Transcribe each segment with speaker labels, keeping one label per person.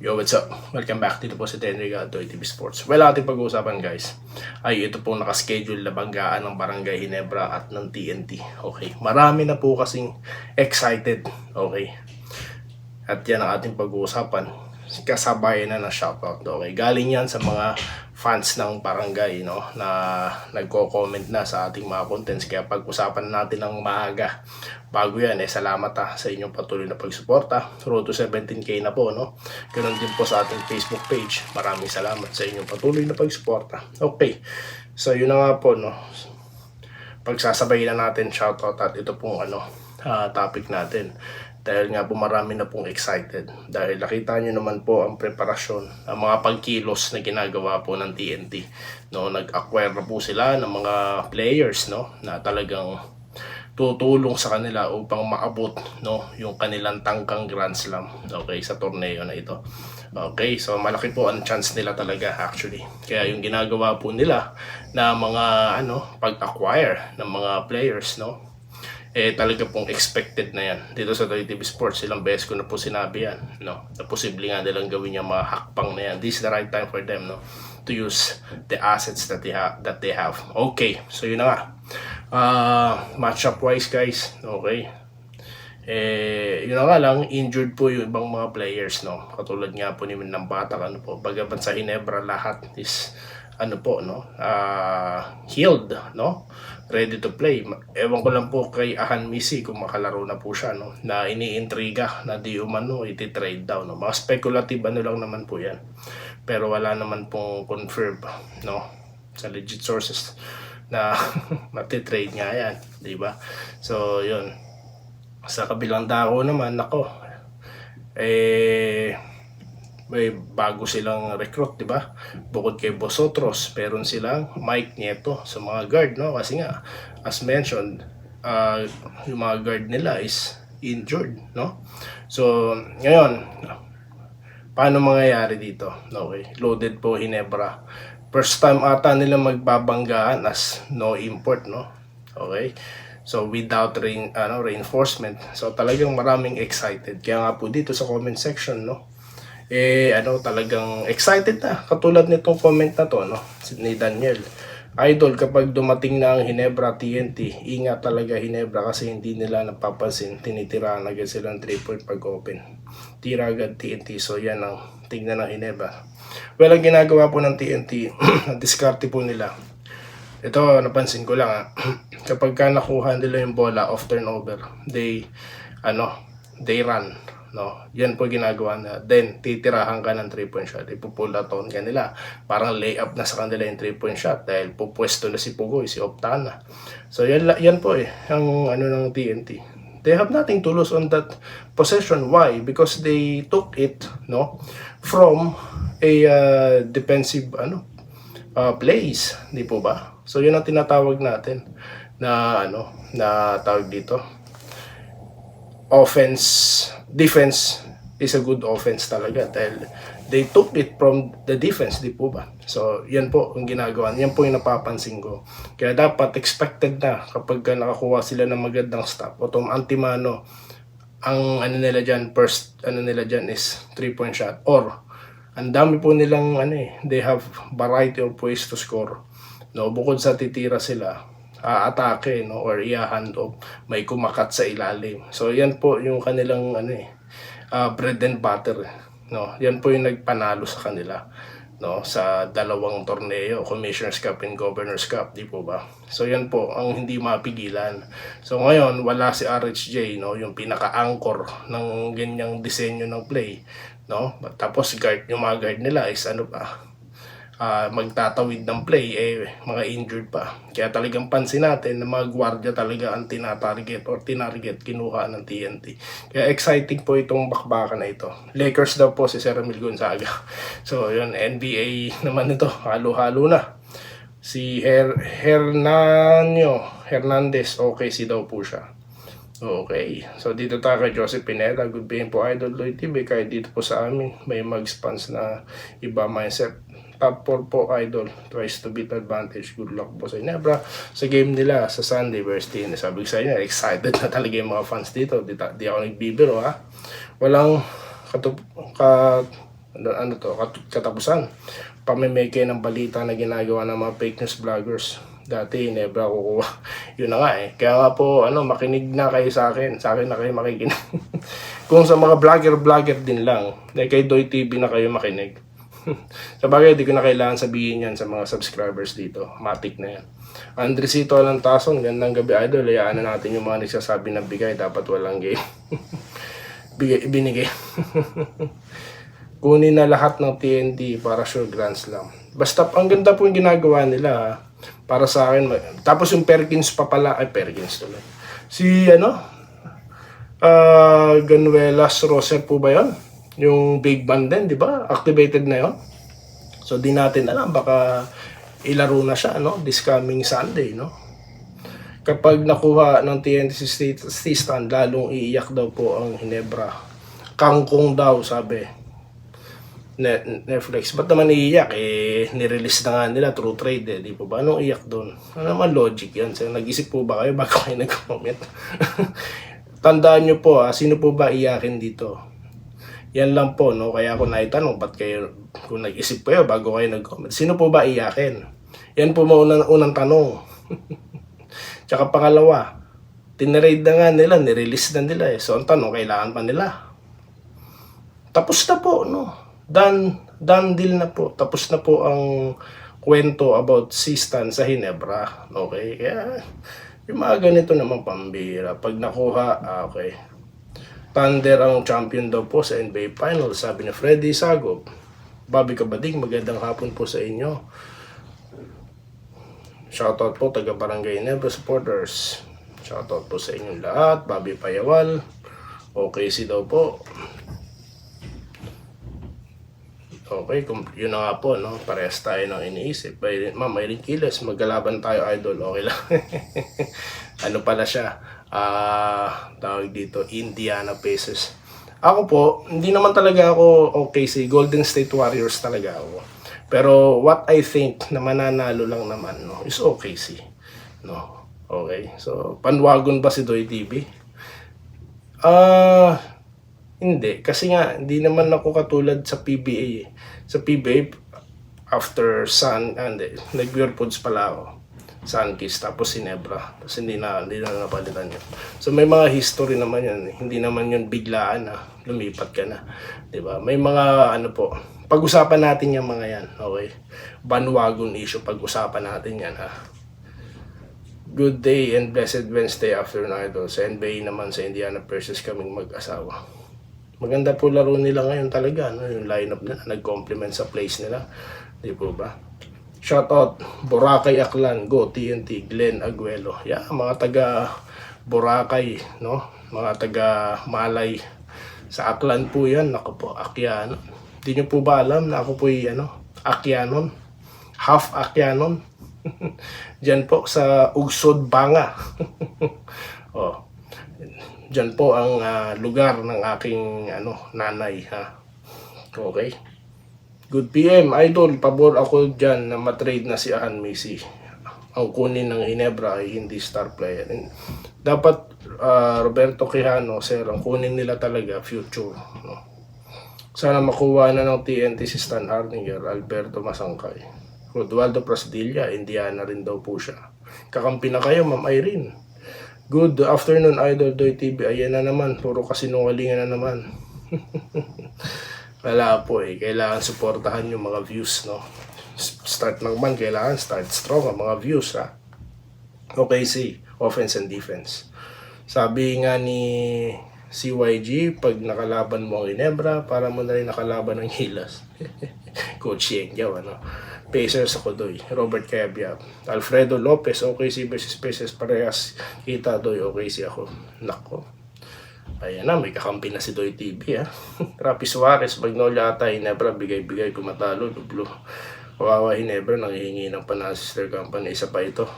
Speaker 1: Yo, what's up? Welcome back dito po sa Tenry TV Sports. Well, ating pag-uusapan guys, ay ito po nakaschedule na banggaan ng Barangay Hinebra at ng TNT. Okay, marami na po kasing excited. Okay, at yan ang ating pag-uusapan. Kasabayan na ng shoutout. Okay, galing yan sa mga fans ng barangay no na nagko-comment na sa ating mga contents. Kaya pag-usapan natin ng maaga. Bago yan eh salamat ha sa inyong patuloy na pagsuporta. Road to 17k na po no? Ganun din po sa ating Facebook page. Maraming salamat sa inyong patuloy na pagsuporta. Okay so yun na nga po no? Pagsasabay na natin shoutout at ito pong ano ah, topic natin dahil nga po marami na pong excited. Dahil nakita nyo naman po ang preparasyon ang mga pagkilos na ginagawa po ng TNT no nag-acquire na po sila ng mga players no na talagang tutulong sa kanila upang maabot no yung kanilang tangkang Grand Slam okay sa torneo na ito. Okay so malaki po ang chance nila talaga actually. Kaya yung ginagawa po nila na mga ano pag-acquire ng mga players no eh talaga pong expected na yan. Dito sa TV Sports, ilang beses ko na po sinabi yan, no? Na posible nga nilang gawin yung mga hakpang na yan. This is the right time for them, no? To use the assets that they have. That they have. Okay, so yun na nga. Uh, matchup wise guys, okay. Eh, yun na nga lang, injured po yung ibang mga players, no? Katulad nga po ni ng Batak, ano po, bagaman sa Hinebra, lahat is, ano po, no? Uh, healed, no? Ready to play. Ewan ko lang po kay Ahan Misi kung makalaro na po siya, no? Na iniintriga na di umano, iti-trade down, no? Mga speculative ano lang naman po yan. Pero wala naman pong confirm, no? Sa legit sources na matitrade nga yan, di ba? So, yun sa kabilang dako naman, nako, eh, may bago silang recruit, di ba? Bukod kay Bosotros, meron silang Mike Nieto sa mga guard, no? Kasi nga, as mentioned, uh, yung mga guard nila is injured, no? So, ngayon, paano mangyayari dito? Okay, loaded po Hinebra. First time ata nila magbabanggaan as no import, no? Okay? So without rain, ano, reinforcement. So talagang maraming excited. Kaya nga po dito sa comment section, no? Eh ano, talagang excited na. Katulad nitong comment na to, no? Ni Daniel. Idol, kapag dumating na ang Hinebra TNT, ingat talaga Hinebra kasi hindi nila napapansin. Tinitirahan agad sila ng 3 point pag open. Tira agad TNT. So yan ang tingnan ng Hinebra. Well, ang ginagawa po ng TNT, diskarte po nila ito napansin ko lang ha. kapag ka nakuha nila yung bola off turnover they ano they run no? Yan po ginagawa na then titirahan ka ng 3 point shot ipupull out on ka nila parang layup na sa kanila yung 3 point shot dahil pupwesto na si Pugoy si Optana. So yan, yan po eh ang ano ng TNT they have nothing to lose on that possession. Why? Because they took it no from a uh, defensive ano uh, plays di po ba? So yun ang tinatawag natin na ano na tawag dito. Offense, defense is a good offense talaga dahil they took it from the defense, di po ba? So, yan po ang ginagawa. Yan po yung napapansin ko. Kaya dapat expected na kapag nakakuha sila ng magandang stop. O tong antimano, ang ano nila dyan, first ano nila dyan is 3-point shot. Or, ang dami po nilang ano eh, they have variety of ways to score no bukod sa titira sila aatake no? Or i-hand off may kumakat sa ilalim. So yan po yung kanilang ano eh uh, bread and butter no? Yan po yung nagpanalo sa kanila no? Sa dalawang torneo Commissioner's Cup and Governor's Cup di po ba? So yan po ang hindi mapigilan. So ngayon wala si RHJ no? Yung pinaka-anchor ng ganyang disenyo ng play no? Tapos guard yung mga guard nila is ano pa uh, magtatawid ng play, eh, mga injured pa. Kaya talagang pansin natin na mga gwardiya talaga ang tinatarget or tinarget kinuha ng TNT. Kaya exciting po itong bakbakan na ito. Lakers daw po si Sir Emil Gonzaga. So, yun, NBA naman ito. Halo-halo na. Si Her Hernanyo Hernandez, okay si daw po siya. Okay. So, dito tayo kay Joseph Pineda. Good being po, Idol Lloyd TV. Kahit dito po sa amin, may mag-spans na iba mindset top 4 po idol twice to beat advantage good luck po sa Inebra sa game nila sa Sunday versus TN sabi ko sa inyo excited na talaga yung mga fans dito di, di ako nagbibiro ha walang katup ka ano, ano to, kat- katapusan. Pamimeke ng balita na ginagawa ng mga fake news vloggers. Dati, ako kukuha. Yun na nga eh. Kaya nga po, ano, makinig na kayo sa akin. Sa akin na kayo makikinig. Kung sa mga vlogger-vlogger din lang, like kay Doy TV na kayo makinig. sa bagay, di ko na kailangan sabihin yan sa mga subscribers dito. Matik na yan. Andresito Alantason, gandang gabi idol. Hayaan na natin yung mga nagsasabi ng bigay. Dapat walang game. Bigay, binigay. Kunin na lahat ng TNT para sure Grand Slam. Basta, ang ganda po yung ginagawa nila. ha. Para sa akin. Tapos yung Perkins pa pala. Ay, Perkins tuloy. Si, ano? Ah, Ganuelas Roser po ba yun? Yung big band din, di ba? Activated na yon. So, di natin alam. Baka ilaro na siya, no? This coming Sunday, no? Kapag nakuha ng TNT si St- si Stan, lalong iiyak daw po ang Hinebra. Kangkong daw, sabi. Ne- Netflix. Ba't naman iiyak? Eh, nirelease na nga nila through trade eh. Di po ba? Anong iyak doon? Ano naman logic yan? So, nag-isip po ba kayo bago kayo nag-comment? Tandaan nyo po ah, sino po ba iyakin dito? Yan lang po, no? Kaya ako naitanong, ba't kayo, kung nag-isip kayo bago kayo nag-comment, sino po ba iyakin? Yan po maunang unang tanong. Tsaka pangalawa, tinirade na nga nila, nirelease na nila eh. So ang tanong, kailangan pa nila? Tapos na po, no? Done, done deal na po. Tapos na po ang kwento about Sistan sa Hinebra. Okay? Kaya, yung mga ganito naman pambira. Pag nakuha, ah, okay. Thunder ang champion daw po sa NBA Finals, sabi ni Freddy Sagop. Bobby Kabading, magandang hapon po sa inyo. Shoutout po taga Barangay Nebra supporters. Shoutout po sa inyong lahat. Bobby Payawal. Okay si daw po. Okay, kung yun na nga po, no? Parehas tayo ng iniisip. May, ma'am, may kilos. Magkalaban tayo, idol. Okay lang. ano pala siya? Ah, tawag dito, Indiana Pacers. Ako po, hindi naman talaga ako okay si Golden State Warriors talaga ako. Pero what I think na mananalo lang naman no, is OKC. No. Okay. So, panwagon ba si Doy TV? Ah, hindi. Kasi nga, hindi naman ako katulad sa PBA. Sa PBA, after Sun, and nag-pure foods pala ako. Sunkiss, tapos Sinebra. Tapos hindi na, hindi na napalitan yun. So may mga history naman yun. Hindi naman yun biglaan na lumipat ka na. ba May mga ano po. Pag-usapan natin yung mga yan. Okay? Bandwagon issue. Pag-usapan natin yan ha. Good day and blessed Wednesday idol. Sa NBA naman sa Indiana Pacers kaming mag-asawa. Maganda po laro nila ngayon talaga. No? Yung lineup nila, nag-complement sa place nila. Di po ba? Shoutout, Boracay Aklan, Go TNT, Glenn Aguelo. Yeah, mga taga Boracay, no? Mga taga Malay. Sa Aklan po yan. Ako po, Akyanon. Hindi nyo po ba alam na ako po ano, Akyanon? Half Akyanon? Diyan po sa Ugsod Banga. oh. Diyan po ang ah, lugar ng aking ano, nanay ha. Okay. Good PM, idol, pabor ako dyan na matrade na si Ahan Messi. Ang kunin ng Hinebra ay hindi star player. And dapat ah, Roberto Quijano, sir, ang kunin nila talaga future. No? Sana makuha na ng TNT si Stan Hardinger, Alberto Masangkay. Rodwaldo Prasdilla, Indiana rin daw po siya. Kakampi na kayo, Ma'am Irene. Good afternoon, Idol Doy TV. Ayan na naman, puro kasinungalingan na naman. Wala po eh. Kailangan suportahan yung mga views, no? Start lang man, kailangan start strong ang mga views, ha? Okay, see. Offense and defense. Sabi nga ni CYG, pag nakalaban mo ang Inebra, para mo na rin nakalaban ng Hilas. Coach Yeng, ano? Pacers ako doy. Robert Cabia. Alfredo Lopez, OKC versus Pacers. Parehas kita doy, OKC ako. Nako. Ayan na, may kakampi na si Doy TV ha. Rapi Suarez, Magnolia ata, Hinebra, bigay-bigay, kumatalo, dublo. Kawawa Hinebra, nangihingi ng panalo si Sister Company. Isa pa ito,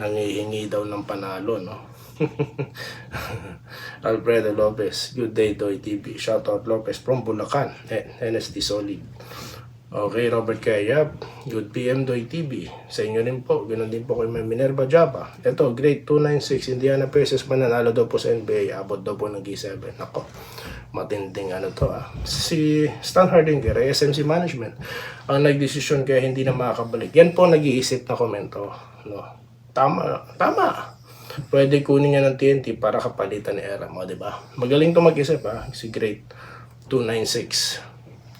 Speaker 1: nangihingi daw ng panalo, no? Alfredo Lopez, good day Doy TV. Shoutout Lopez from Bulacan, NSD Solid. Okay, Robert Kayab, good PM Doy TV. Sa inyo rin po, ganoon din po kay Ma'am Minerva Java. Ito, grade 296, Indiana Pacers mananalo daw po sa NBA, abot daw po ng G7. Ako, matinding ano to ah. Si Stan Hardinger, SMC Management, ang nagdesisyon kaya hindi na makakabalik. Yan po nag-iisip na komento. No? Tama, tama. Pwede kunin niya ng TNT para kapalitan ni Era mo, di ba? Magaling to mag-isip ah. Si Great 296.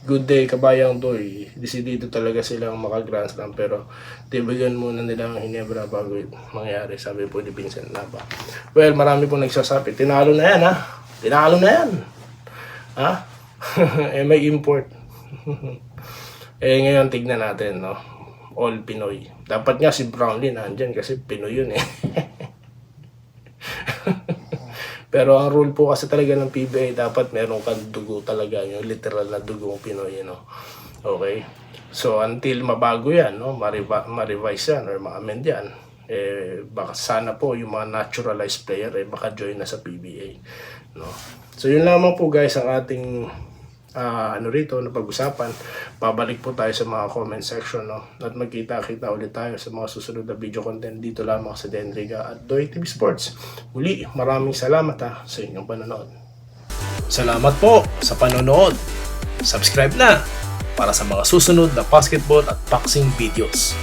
Speaker 1: Good day, kabayang doy. Desidido talaga silang maka-Grand Slam pero tibagan muna nila ang Hinebra bago mangyari, sabi po ni Vincent Nava. Well, marami po nagsasabi, tinalo na yan ha. Tinalo na yan. Ha? eh, may import. eh, ngayon tignan natin, no? All Pinoy. Dapat nga si Brownlee nandyan kasi Pinoy yun eh. Pero ang rule po kasi talaga ng PBA, dapat meron kang dugo talaga, yung literal na dugong Pinoy, you know. Okay? So, until mabago yan, no? Mariva- ma-revise yan or ma-amend yan, eh, baka sana po yung mga naturalized player, eh, baka join na sa PBA. No? So, yun lamang po guys ang ating ah, ano rito na pag-usapan. Babalik po tayo sa mga comment section no? at magkita-kita ulit tayo sa mga susunod na video content dito lamang sa Denriga at Doy TV Sports. Muli, maraming salamat ha sa inyong panonood.
Speaker 2: Salamat po sa panonood. Subscribe na para sa mga susunod na basketball at boxing videos.